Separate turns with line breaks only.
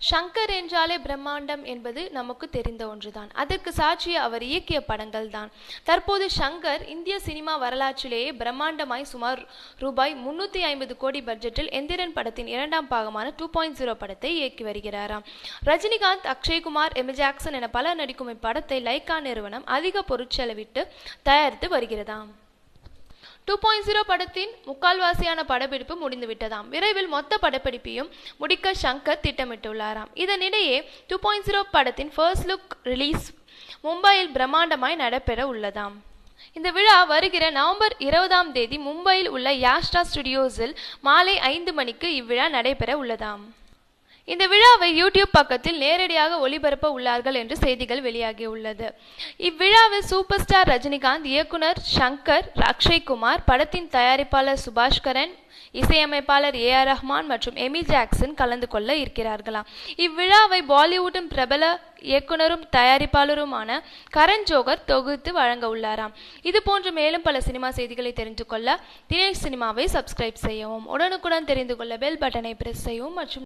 ஷங்கர் என்றாலே பிரம்மாண்டம் என்பது நமக்கு தெரிந்த ஒன்றுதான். அதற்கு சாட்சி அவர் இயக்கிய படங்கள் தான் தற்போது ஷங்கர் இந்திய சினிமா வரலாற்றிலேயே பிரம்மாண்டமாய் சுமார் ரூபாய் முன்னூற்றி ஐம்பது கோடி பட்ஜெட்டில் எந்திரன் படத்தின் இரண்டாம் பாகமான டூ பாயிண்ட் ஜீரோ படத்தை இயக்கி வருகிறாராம். ரஜினிகாந்த் அக்ஷய்குமார் எம் ஜாக்சன் என பலர் நடிக்கும் இப்படத்தை லைக்கா நிறுவனம் அதிக பொருட்செலவிட்டு தயாரித்து வருகிறதாம். டூ பாயிண்ட் ஜீரோ படத்தின் முக்கால்வாசியான படப்பிடிப்பு முடிந்துவிட்டதாம். விரைவில் மொத்த படப்பிடிப்பையும் முடிக்க ஷங்கர் திட்டமிட்டுள்ளாராம். இதனிடையே டூ பாயிண்ட் ஜீரோ படத்தின் ஃபர்ஸ்ட் லுக் ரிலீஸ் மும்பையில் பிரம்மாண்டமாய் நடைபெற உள்ளதாம். இந்த விழா வருகிற நவம்பர் இருபதாம் தேதி மும்பையில் உள்ள யாஸ்டா ஸ்டுடியோஸில் மாலை ஐந்து மணிக்கு இவ்விழா நடைபெற உள்ளதாம். இந்த விழாவை யூடியூப் பக்கத்தில் நேரடியாக ஒளிபரப்ப உள்ளார்கள் என்று செய்திகள் வெளியாகியுள்ளது இவ்விழாவில் சூப்பர் ஸ்டார் ரஜினிகாந்த் இயக்குனர் ஷங்கர் அக்ஷய்குமார் படத்தின் தயாரிப்பாளர் சுபாஷ்கரன் இசையமைப்பாளர் ஏ ஆர் ரஹ்மான் மற்றும் எமி ஜாக்சன் கலந்து கொள்ள இருக்கிறார்களாம். இவ்விழாவை பாலிவுட்டின் பிரபல இயக்குனரும் தயாரிப்பாளருமான கரண் ஜோகர் தொகுத்து வழங்க உள்ளாராம். இது போன்று மேலும் பல சினிமா செய்திகளை தெரிந்து கொள்ள தினேஷ் சினிமாவை சப்ஸ்கிரைப் செய்யவும் உடனுக்குடன் தெரிந்து கொள்ள பெல் பட்டனை பிரஸ் செய்யவும் மற்றும்